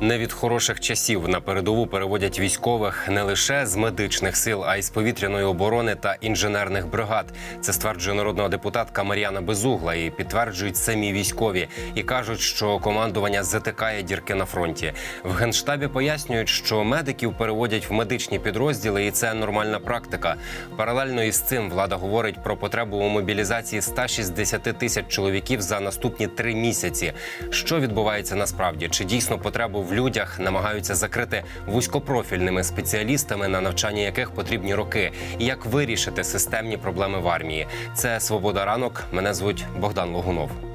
Не від хороших часів на передову переводять військових не лише з медичних сил, а й з повітряної оборони та інженерних бригад. Це стверджує народна депутатка Мар'яна Безугла і підтверджують самі військові і кажуть, що командування затикає дірки на фронті. В генштабі пояснюють, що медиків переводять в медичні підрозділи, і це нормальна практика. Паралельно із цим влада говорить про потребу у мобілізації 160 тисяч чоловіків за наступні три місяці. Що відбувається насправді? Чи дійсно потребу в людях намагаються закрити вузькопрофільними спеціалістами, на навчання яких потрібні роки? І як вирішити системні проблеми в армії? Це свобода ранок. Мене звуть Богдан Логунов.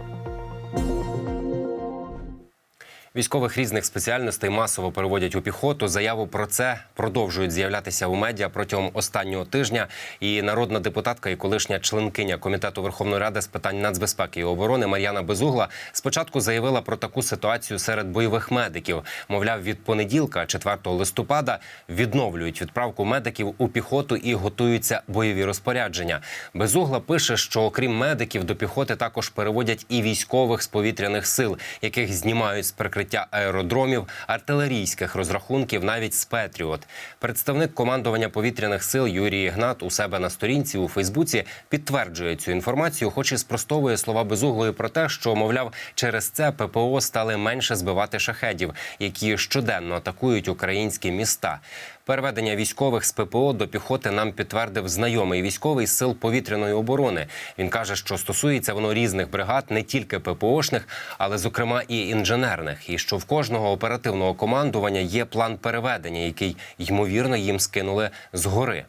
Військових різних спеціальностей масово переводять у піхоту. Заяву про це продовжують з'являтися у медіа протягом останнього тижня. І народна депутатка і колишня членкиня комітету Верховної Ради з питань нацбезпеки і оборони Мар'яна Безугла спочатку заявила про таку ситуацію серед бойових медиків. Мовляв, від понеділка, 4 листопада, відновлюють відправку медиків у піхоту і готуються бойові розпорядження. Безугла пише, що окрім медиків до піхоти також переводять і військових з повітряних сил, яких знімають з прикриття аеродромів, артилерійських розрахунків, навіть з Петріот. Представник командування повітряних сил Юрій Ігнат у себе на сторінці у Фейсбуці підтверджує цю інформацію, хоч і спростовує слова безуглої про те, що мовляв, через це ППО стали менше збивати шахедів, які щоденно атакують українські міста. Переведення військових з ППО до піхоти нам підтвердив знайомий військовий з сил повітряної оборони. Він каже, що стосується воно різних бригад, не тільки ППОшних, але зокрема і інженерних. І що в кожного оперативного командування є план переведення, який ймовірно їм скинули згори.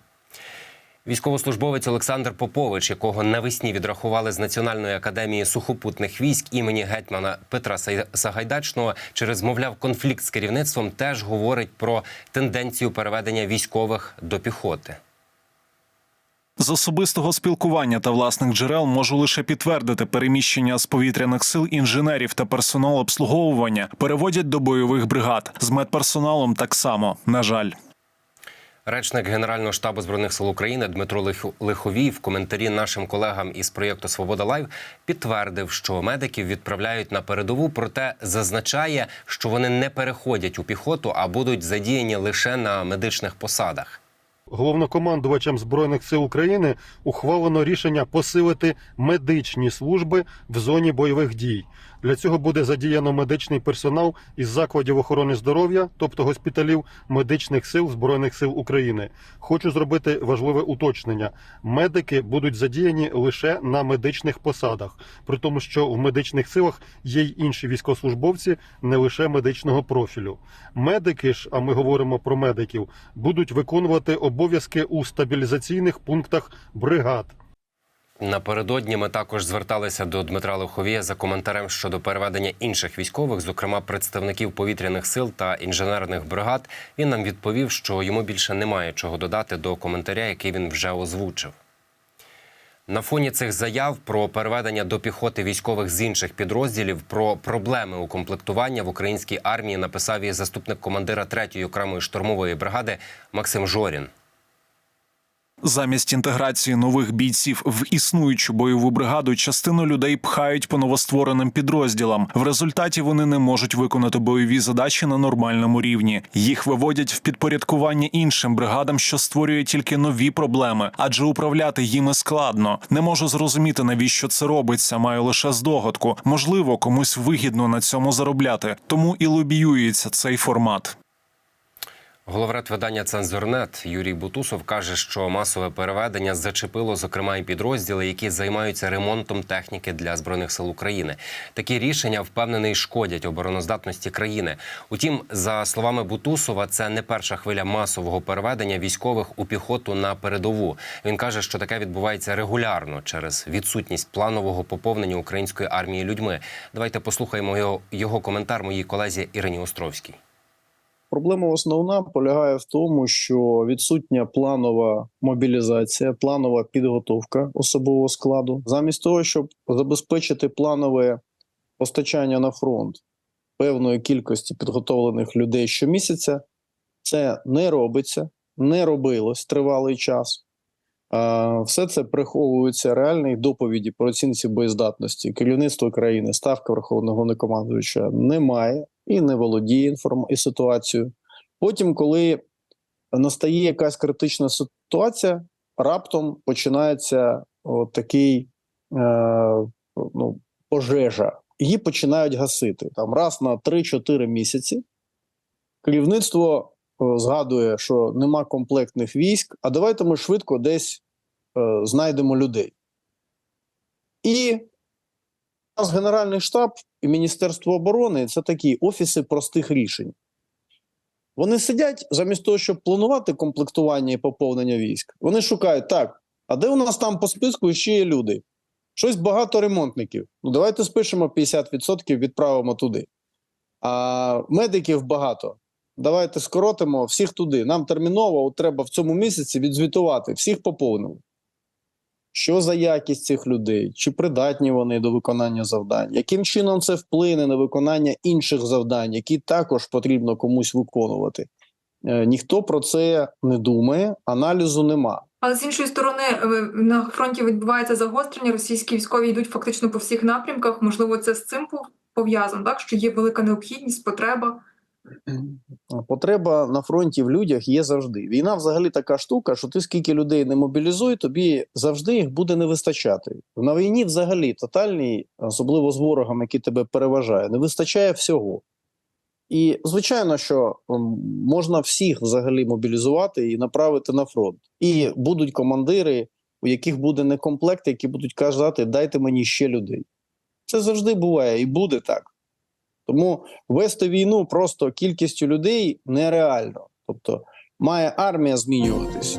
Військовослужбовець Олександр Попович, якого навесні відрахували з Національної академії сухопутних військ імені гетьмана Петра Сагайдачного через, мовляв, конфлікт з керівництвом, теж говорить про тенденцію переведення військових до піхоти. З особистого спілкування та власних джерел можу лише підтвердити переміщення з повітряних сил інженерів та персонал обслуговування переводять до бойових бригад. З медперсоналом так само. На жаль. Речник Генерального штабу збройних сил України Дмитро Лих- Лиховій в коментарі нашим колегам із проєкту Свобода Лайв підтвердив, що медиків відправляють на передову, проте зазначає, що вони не переходять у піхоту, а будуть задіяні лише на медичних посадах. Головнокомандувачем збройних сил України ухвалено рішення посилити медичні служби в зоні бойових дій. Для цього буде задіяно медичний персонал із закладів охорони здоров'я, тобто госпіталів медичних сил збройних сил України. Хочу зробити важливе уточнення: медики будуть задіяні лише на медичних посадах, при тому, що в медичних силах є й інші військовослужбовці, не лише медичного профілю. Медики ж, а ми говоримо про медиків, будуть виконувати обов'язки у стабілізаційних пунктах бригад. Напередодні ми також зверталися до Дмитра Лиховія за коментарем щодо переведення інших військових, зокрема представників повітряних сил та інженерних бригад. Він нам відповів, що йому більше немає чого додати до коментаря, який він вже озвучив. На фоні цих заяв про переведення до піхоти військових з інших підрозділів про проблеми укомплектування в українській армії написав і заступник командира 3-ї окремої штурмової бригади Максим Жорін. Замість інтеграції нових бійців в існуючу бойову бригаду частину людей пхають по новоствореним підрозділам. В результаті вони не можуть виконати бойові задачі на нормальному рівні. Їх виводять в підпорядкування іншим бригадам, що створює тільки нові проблеми, адже управляти їми складно. Не можу зрозуміти, навіщо це робиться. Маю лише здогадку. Можливо, комусь вигідно на цьому заробляти. Тому і лобіюється цей формат. Головред видання Цензорнет Юрій Бутусов каже, що масове переведення зачепило зокрема і підрозділи, які займаються ремонтом техніки для збройних сил України. Такі рішення впевнений шкодять обороноздатності країни. Утім, за словами Бутусова, це не перша хвиля масового переведення військових у піхоту на передову. Він каже, що таке відбувається регулярно через відсутність планового поповнення української армії людьми. Давайте послухаємо його, його коментар моїй колезі Ірині Островській. Проблема основна полягає в тому, що відсутня планова мобілізація, планова підготовка особового складу, замість того, щоб забезпечити планове постачання на фронт певної кількості підготовлених людей щомісяця, це не робиться, не робилось тривалий час. Все це приховується реальних доповіді про оцінці боєздатності. Керівництво країни, ставка Верховного Головнокомандуюча немає і не володіє інформ... і ситуацією. Потім, коли настає якась критична ситуація, раптом починається такий е, ну, пожежа. Її починають гасити там раз на 3-4 місяці. Керівництво згадує, що нема комплектних військ, а давайте ми швидко десь е, знайдемо людей. І нас Генеральний штаб і Міністерство оборони це такі офіси простих рішень. Вони сидять замість того, щоб планувати комплектування і поповнення військ. Вони шукають так. А де у нас там по списку ще є люди? Щось багато ремонтників. Ну давайте спишемо 50%, відправимо туди. А медиків багато. Давайте скоротимо всіх туди. Нам терміново треба в цьому місяці відзвітувати, всіх поповнили. Що за якість цих людей? Чи придатні вони до виконання завдань? Яким чином це вплине на виконання інших завдань, які також потрібно комусь виконувати? Е, ніхто про це не думає, аналізу нема. Але з іншої сторони, е, на фронті відбувається загострення. Російські військові йдуть фактично по всіх напрямках. Можливо, це з цим пов- пов'язано, так що є велика необхідність, потреба. Потреба на фронті в людях є завжди. Війна взагалі така штука, що ти скільки людей не мобілізуй, тобі завжди їх буде не вистачати. На війні взагалі тотальній, особливо з ворогом, який тебе переважає, не вистачає всього. І звичайно, що можна всіх взагалі мобілізувати і направити на фронт. І будуть командири, у яких буде некомплект, які будуть казати, дайте мені ще людей. Це завжди буває і буде так. Тому вести війну просто кількістю людей нереально. Тобто має армія змінюватись.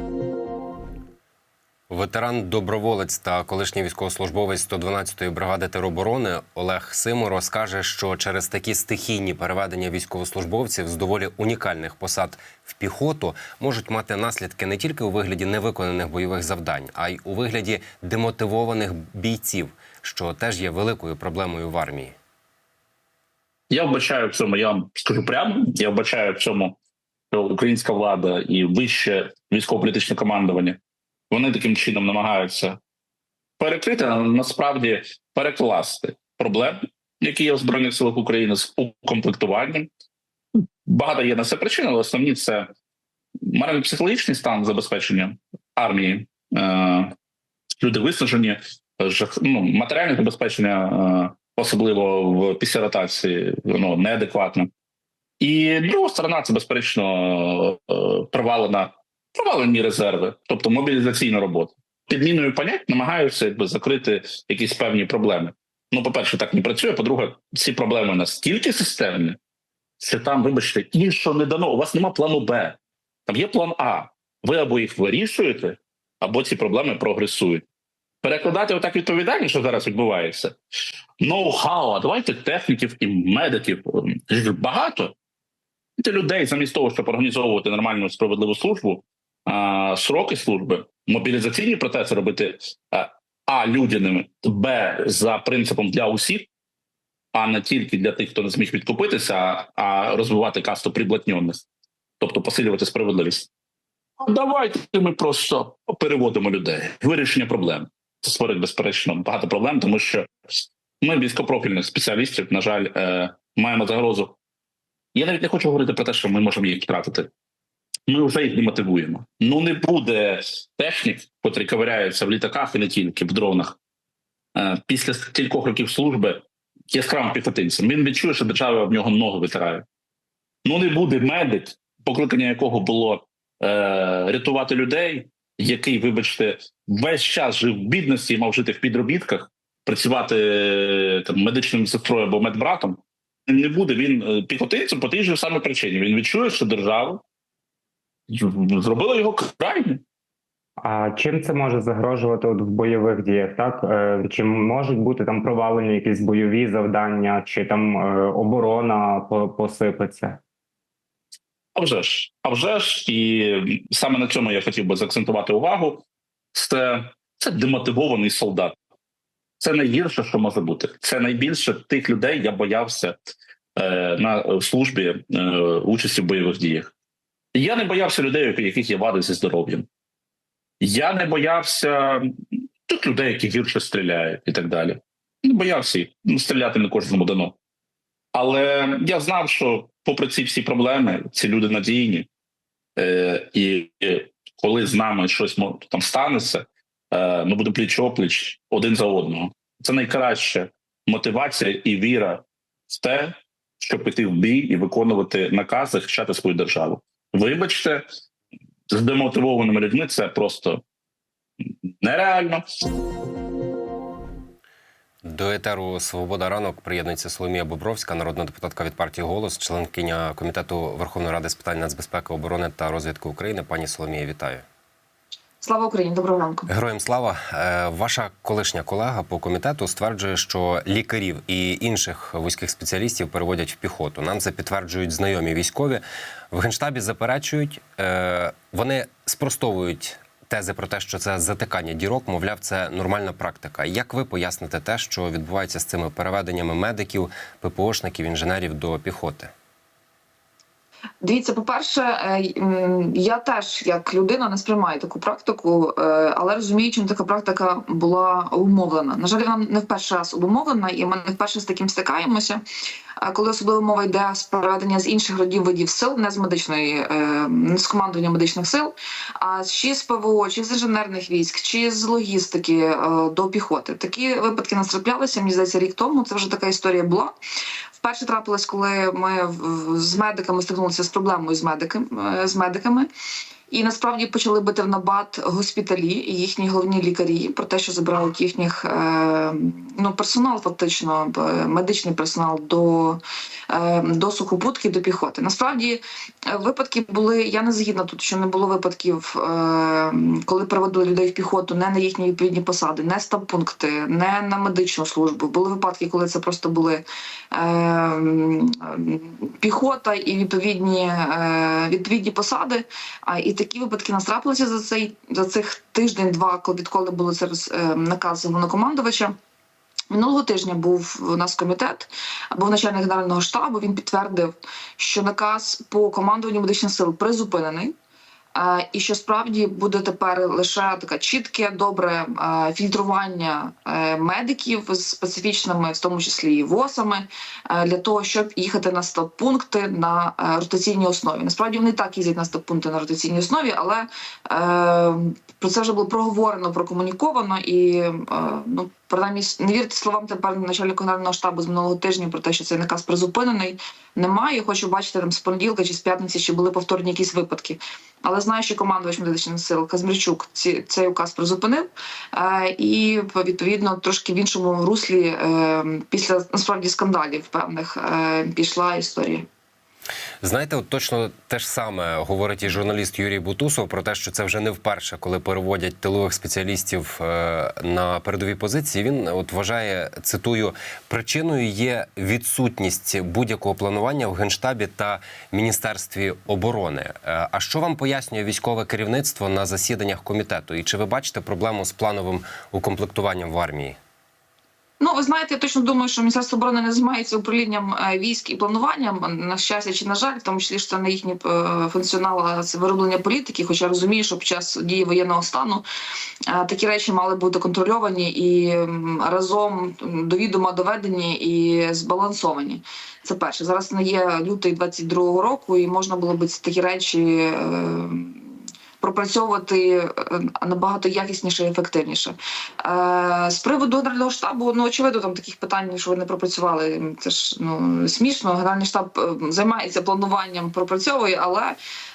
Ветеран доброволець та колишній військовослужбовець 112-ї бригади тероборони Олег Симу розкаже, що через такі стихійні переведення військовослужбовців з доволі унікальних посад в піхоту можуть мати наслідки не тільки у вигляді невиконаних бойових завдань, а й у вигляді демотивованих бійців, що теж є великою проблемою в армії. Я вбачаю в цьому, я вам скажу прямо, я вбачаю в цьому, що українська влада і вище військово-політичне командування вони таким чином намагаються перекрити, а насправді перекласти проблем, які є в Збройних силах України з укомплектуванням. Багато є на це причин, але основні це морально-психологічний стан забезпечення армії. Е, люди виснажені, ну, матеріальне забезпечення. Особливо в після ротації, воно неадекватне. І друга сторона це безперечно е, провалена, провалені резерви, тобто мобілізаційна робота. Підміною понять намагаються якби закрити якісь певні проблеми. Ну, по-перше, так не працює. По-друге, ці проблеми настільки системні, що там, вибачте, іншого не дано. У вас нема плану Б. Там є план А. Ви або їх вирішуєте, або ці проблеми прогресують. Перекладати отак відповідальність, що зараз відбувається. Ноу-хау, а давайте техніків і медиків. Багато Ти людей замість того, щоб організовувати нормальну справедливу службу, а, сроки служби, мобілізаційні процеси робити а, людяними, б за принципом для усіх, а не тільки для тих, хто не зміг відкупитися, а, розвивати касту приблотньоних, тобто посилювати справедливість. Давайте ми просто переводимо людей. Вирішення проблем. Це створить безперечно багато проблем, тому що ми військопрофільних спеціалістів, на жаль, е, маємо загрозу. Я навіть не хочу говорити про те, що ми можемо їх втратити. Ми вже їх демотивуємо. Ну не буде технік, котрі ковиряються в літаках і не тільки в дронах. Е, після кількох років служби яскравим піхотинцем. Він відчує, що держава в нього ноги витирає. Ну не буде медик, покликання якого було е, рятувати людей, який, вибачте, весь час жив в бідності і мав жити в підробітках, працювати е, там медичним сестрою або медбратом. Не буде він е, піхотинцем по тій же самій причині. Він відчує, що держава зробила його крайнім. А чим це може загрожувати от в бойових діях? Так Е, чи можуть бути там провалені якісь бойові завдання, чи там оборона посипеться? А вже ж, а вже ж, і саме на цьому я хотів би заакцентувати увагу. Це, це демотивований солдат. Це найгірше, що може бути. Це найбільше тих людей я боявся е, на службі е, участі в бойових діях. Я не боявся людей, у яких є вади зі здоров'ям. Я не боявся тих людей, які гірше стріляють і так далі. Не боявся. Ну, Стріляти не кожному дано. Але я знав, що попри ці всі проблеми, ці люди надійні, е, і, коли з нами щось там станеться, е, ми будемо пліч опліч один за одного. Це найкраща мотивація і віра в те, щоб піти в бій і виконувати наказ, захищати свою державу. Вибачте, з демотивованими людьми це просто нереально. До етеру Свобода ранок приєднується Соломія Бобровська, народна депутатка від партії Голос, членкиня комітету Верховної Ради з питань нацбезпеки, оборони та розвідки України. Пані Соломія, вітаю. Слава Україні, доброго ранку. Героям слава. Е, Ваша колишня колега по комітету стверджує, що лікарів і інших вузьких спеціалістів переводять в піхоту. Нам це підтверджують знайомі військові. В генштабі заперечують, е, вони спростовують тези про те, що це затикання дірок. Мовляв, це нормальна практика. Як ви поясните те, що відбувається з цими переведеннями медиків, ППОшників, інженерів до піхоти? Дивіться, по-перше, е, я теж як людина не сприймаю таку практику, е, але розумію, чим така практика була обумовлена. На жаль, вона не в перший раз обумовлена, і ми не вперше з таким стикаємося. Коли особливо мова йде з переведення з інших родів видів сил, не з медичної, е, не з командування медичних сил, а чи з ПВО, чи з інженерних військ, чи з логістики до піхоти. Такі випадки нас траплялися. Мені здається, рік тому це вже така історія була. Вперше трапилось, коли ми з медиками стикнулися з проблемою з медиками з медиками. І насправді почали бити в набат госпіталі і їхні головні лікарі про те, що забирають їхніх е, ну персонал, фактично медичний персонал до, е, до сухопутки, до піхоти. Насправді е, випадки були. Я не згідна тут, що не було випадків, коли переводили людей в піхоту не на їхні відповідні посади, не стаб-пункти, не на медичну службу. Були випадки, коли це просто були піхота і відповідні, відповідні посади. І такі випадки нас трапилися за цей за цих тиждень-два, коли відколи було роз- е, наказ головнокомандувача. Минулого тижня був у нас комітет, був начальник генерального штабу. Він підтвердив, що наказ по командуванню медичних сил призупинений. І що справді буде тепер лише таке чітке, добре фільтрування е, медиків з специфічними, в тому числі і ВОСами, е, для того, щоб їхати на стаб-пункти на е, ротаційній основі. Насправді вони так їздять на стаб-пункти на ротаційній основі, але про це вже було проговорено, прокомуніковано і ну. Принаймні, не вірте словам тепер начальника генерального штабу з минулого тижня про те, що цей наказ призупинений. Немає. Хочу бачити там з понеділка чи з п'ятниці, чи були повторні якісь випадки. Але знаю, що командувач медичних сил Казмірчук ці, цей указ призупинив, е, і відповідно трошки в іншому руслі е, після насправді скандалів певних е, пішла історія. Знаєте, от точно те ж саме говорить і журналіст Юрій Бутусов про те, що це вже не вперше, коли переводять тилових спеціалістів е, на передові позиції. Він от вважає, цитую, причиною є відсутність будь-якого планування в генштабі та міністерстві оборони. Е, А що вам пояснює військове керівництво на засіданнях комітету? І чи ви бачите проблему з плановим укомплектуванням в армії? Ну, ви знаєте, я точно думаю, що Міністерство оборони не займається управлінням е, військ і плануванням. На щастя чи на жаль, тому числі що це не їхній е, функціонал, це вироблення політики. Хоча розумію, що під час дії воєнного стану е, такі речі мали бути контрольовані і разом до відома доведені і збалансовані. Це перше. Зараз не є лютий 22-го року, і можна було б такі речі. Пропрацьовувати е, набагато якісніше і ефективніше. Е, з приводу генерального штабу, ну очевидно, там таких питань, що ви не пропрацювали. Це ж ну смішно. Генеральний штаб е, займається плануванням, пропрацьовує, але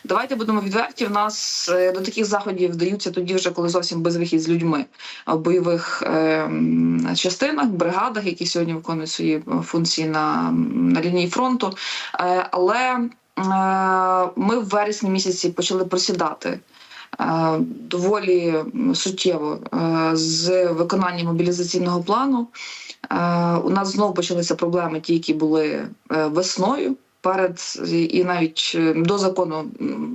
давайте будемо відверті. В нас до таких заходів вдаються тоді, вже коли зовсім безвихід з людьми в бойових частинах, бригадах, які сьогодні виконують свої функції на, на лінії фронту. Але ми в вересні місяці почали просідати. Е, Доволі суттєво е, з виконанням мобілізаційного плану. Е, У нас знову почалися проблеми, ті, які були весною. Перед і навіть до закону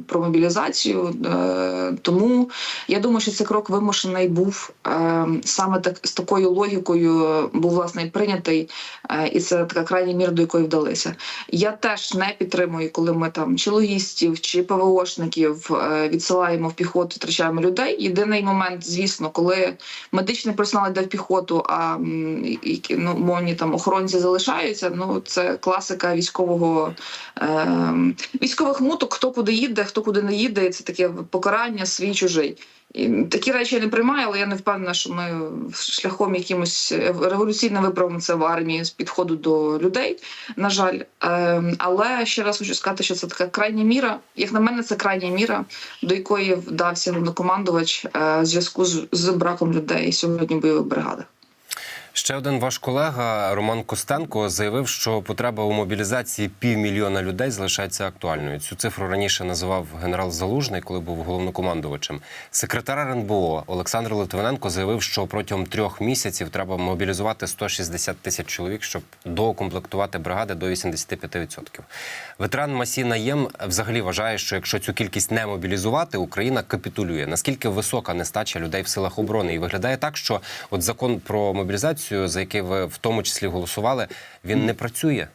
про мобілізацію. Е, тому я думаю, що цей крок вимушений був е, саме так з такою логікою був власне прийнятий, е, і це така крайня міра, до якої вдалися. Я теж не підтримую, коли ми там чи логістів, чи ПВОшників відсилаємо в піхоту, втрачаємо людей. Єдиний момент, звісно, коли медичний персонал йде в піхоту, а ну мовні там охоронці залишаються. Ну це класика військового е, військових муток. Хто куди їде, хто куди не їде. Це таке покарання свій чужий. І такі речі я не приймаю, але я не впевнена, що ми шляхом якимось революційним виправимо це в армії з підходу до людей. На жаль, Ем, але ще раз хочу сказати, що це така крайня міра. Як на мене, це крайня міра, до якої вдався головнокомандувач е, в зв'язку з браком людей сьогодні в бойових бригадах. Ще один ваш колега Роман Костенко заявив, що потреба у мобілізації півмільйона людей залишається актуальною. Цю цифру раніше називав генерал Залужний, коли був головнокомандувачем. Секретар РНБО Олександр Литвиненко заявив, що протягом трьох місяців треба мобілізувати 160 тисяч чоловік, щоб доукомплектувати бригади до 85%. Ветеран Масі Наєм взагалі вважає, що якщо цю кількість не мобілізувати, Україна капітулює. Наскільки висока нестача людей в силах оборони? І виглядає так, що от закон про мобілізацію, за яку ви в тому числі голосували, він не працює.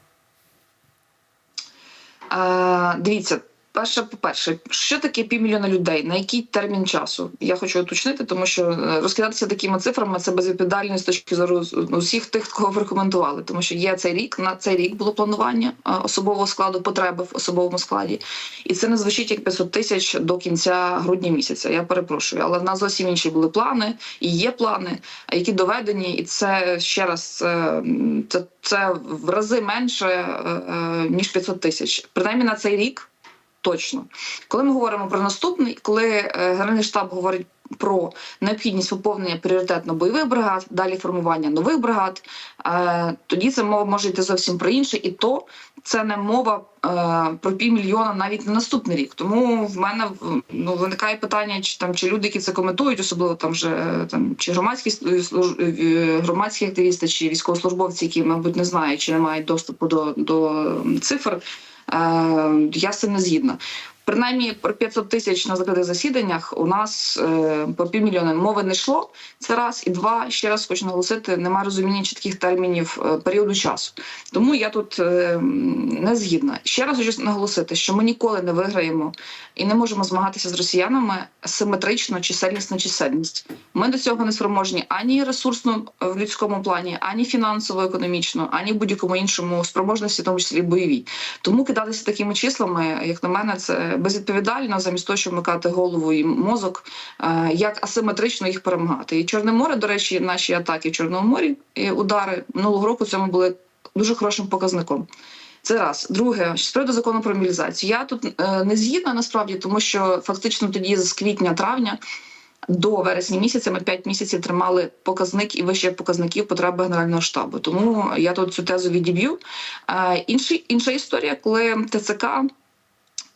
Е, дивіться, перше, по-перше, що таке півмільйона людей? На який термін часу? Я хочу уточнити, тому що е, розкидатися такими цифрами це безвідповідально з точки зору ну, всіх тих, кого ви рекомендували. Тому що є цей рік, на цей рік було планування е, особового складу, потреби в особовому складі, і це не звучить як 500 тисяч до кінця грудня місяця. Я перепрошую, але в нас зовсім інші були плани і є плани, які доведені, і це ще раз е, це, це в рази менше е, ніж 500 тисяч. Принаймні на цей рік точно. Коли ми говоримо про наступний, коли е, Генеральний штаб говорить про необхідність поповнення пріоритетно бойових бригад, далі формування нових бригад, е, тоді це мова може йти зовсім про інше, і то це не мова е, про півмільйона навіть на наступний рік. Тому в мене ну, виникає питання, чи там чи люди, які це коментують, особливо там вже там чи громадські громадські активісти, чи військовослужбовці, які, мабуть, не знають, чи не мають доступу до, до цифр. Е, я з цим не згідна. Принаймні про 500 тисяч на закритих засіданнях у нас е, по півмільйона мови не йшло. Це раз і два. Ще раз хочу наголосити, немає розуміння чітких термінів е, періоду часу. Тому я тут е, не згідна. Ще раз хочу наголосити, що ми ніколи не виграємо і не можемо змагатися з росіянами симетрично чисельність на чисельність. Ми до цього не спроможні ані ресурсно е, в людському плані, ані фінансово, економічно, ані в будь-якому іншому спроможності, в тому числі бойовій. Тому кидатися такими числами, як на мене, це безвідповідально, замість того, щоб вмикати голову і мозок, е, як асиметрично їх перемагати. І Чорне море, до речі, наші атаки в Чорному морі і удари минулого року цьому були дуже хорошим показником. Це раз. Друге, з приводу закону про мобілізацію. Я тут е, не згідна насправді, тому що фактично тоді з квітня-травня до вересня місяця ми 5 місяців тримали показник і вище показників потреби генерального штабу. Тому я тут цю тезу відіб'ю. Е, інша історія, коли ТЦК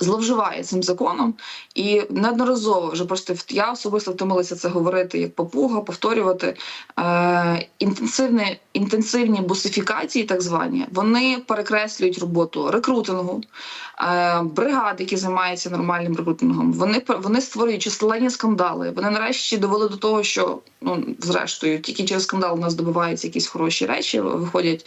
зловживає цим законом, і неодноразово вже просто я особисто втомилася це говорити як попуга, повторювати е, інтенсивні, інтенсивні бусифікації, так звані, вони перекреслюють роботу рекрутингу, е, бригад, які займаються нормальним рекрутингом. Вони вони створюють численні скандали. Вони нарешті довели до того, що ну зрештою тільки через скандал у нас добиваються якісь хороші речі, виходять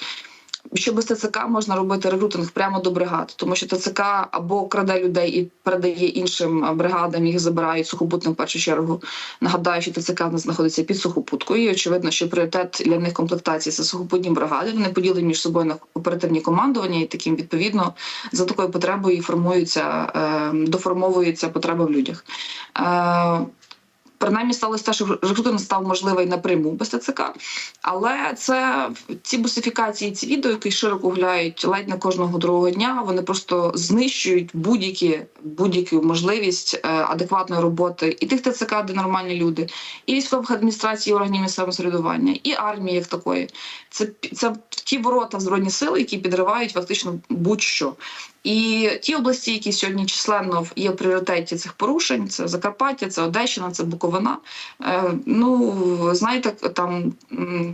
що без ТЦК можна робити рекрутинг прямо до бригад, тому що ТЦК або краде людей і передає іншим бригадам, їх забирають сухопутним в першу чергу. Нагадаю, що ТЦК в нас знаходиться під сухопуткою. І очевидно, що пріоритет для них комплектації це сухопутні бригади. Вони поділені між собою на оперативні командування, і таким відповідно за такою потребою формуються, е, доформовуються потреби в людях. Принаймні сталося те, що рекрутинг став можливий напряму без ТЦК, але це ці бусифікації, ці відео, які широко гуляють ледь не кожного другого дня. Вони просто знищують будь-які будь-яку можливість е, адекватної роботи і тих ТЦК, де нормальні люди, і військових адміністрацій, і органів місцевого самоврядування, і армії як такої. Це це ті ворота в збройні сили, які підривають фактично будь-що. І ті області, які сьогодні численно є в пріоритеті цих порушень, це Закарпаття, це Одещина, це Буковина. Мотивована. Е, ну знаєте, там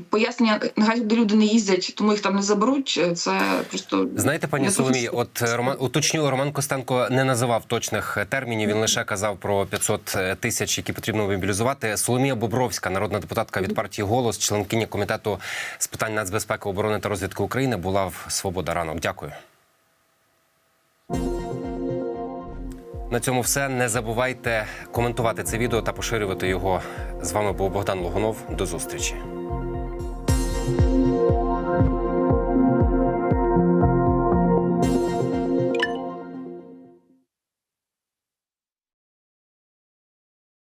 пояснення, нехай туди люди не їздять, тому їх там не заберуть. е, Це просто Знаєте, пані Не от е, Роман уточню, Роман Костенко не називав точних термінів. Він лише казав про 500 тисяч, які потрібно мобілізувати. Соломія Бобровська, народна депутатка від партії Голос, членкиня комітету з питань нацбезпеки, оборони та розвідки України, була в Свобода ранок. Дякую. На цьому все. Не забувайте коментувати це відео та поширювати його. З вами був Богдан Логунов. До зустрічі.